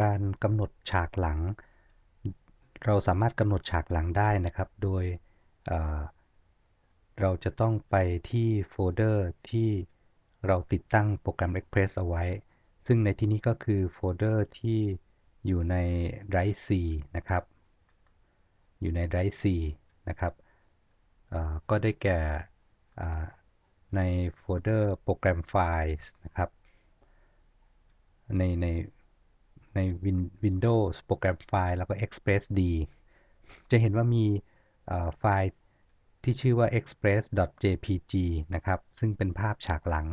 การกำหนดฉากหลัง เราสามารถกำหนดฉากหลังได้นะครับ โดยเเราจะต้องไปที่โฟลเดอร์ที่เราติดตั้งโปรแกรม Express เอาไว้ ซึ่งในที่นี้ก็คือโฟลเดอร์ที่อยู่ใน Drive C นะครับ อยู่ใน Drive C นะครับก็ได้แก่ในโฟลเดอร์โปรแกรมไฟล์นะครับ ในใน ใน Windows โปรแกรมไฟล์ แล้วก็ Express D จะเห็นว่ามีไฟล์ที่ชื่อว่า express.jpg นะครับ ซึ่งเป็นภาพฉากหลัง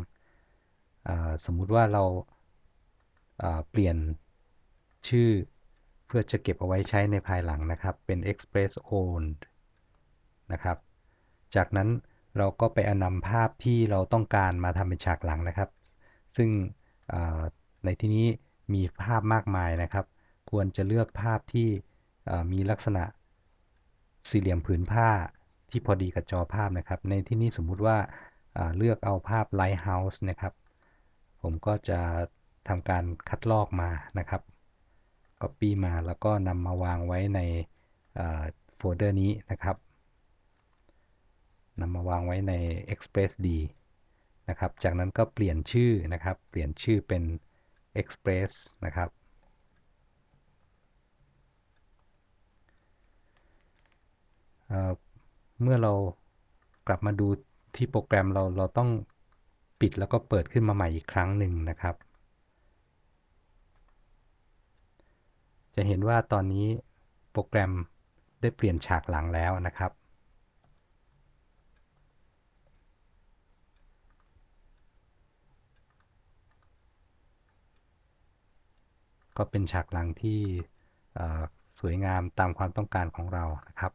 สมมุติว่าเราเอ่อเปลี่ยนชื่อเพื่อจะเก็บเอาไว้ใช้ในภายหลังนะครับ เป็น express owned นะครับ จากนั้นเราก็ไปอนำภาพที่เราต้องการมาทำเป็นฉากหลังนะครับ ซึ่งในที่นี้ มีภาพมากมายนะครับ ควรจะเลือกภาพที่มีลักษณะสี่เหลี่ยมผืนผ้าที่พอดีกับจอภาพนะครับ ในที่นี้สมมุติว่าเอ่อเลือกเอาภาพ Lighthouse นะครับ ผมก็จะทำการคัดลอกมานะครับ Copy มาแล้วก็นำมาวางไว้ในโฟลเดอร์นี้นะครับนำมาวางไว้ใน Express D นะครับ จากนั้นก็เปลี่ยนชื่อนะครับ เปลี่ยนชื่อเป็น Express นะครับเเมื่อเรากลับมาดูที่โปรแกรมเราเราต้องปิดแล้วก็เปิดขึ้นมาใหม่อีกครั้งหนึ่งนะครับ จะเห็นว่าตอนนี้โปรแกรมได้เปลี่ยนฉากหลังแล้วนะครับ ก็เป็นฉากหลังที่สวยงามตามความต้องการของเรานะครับ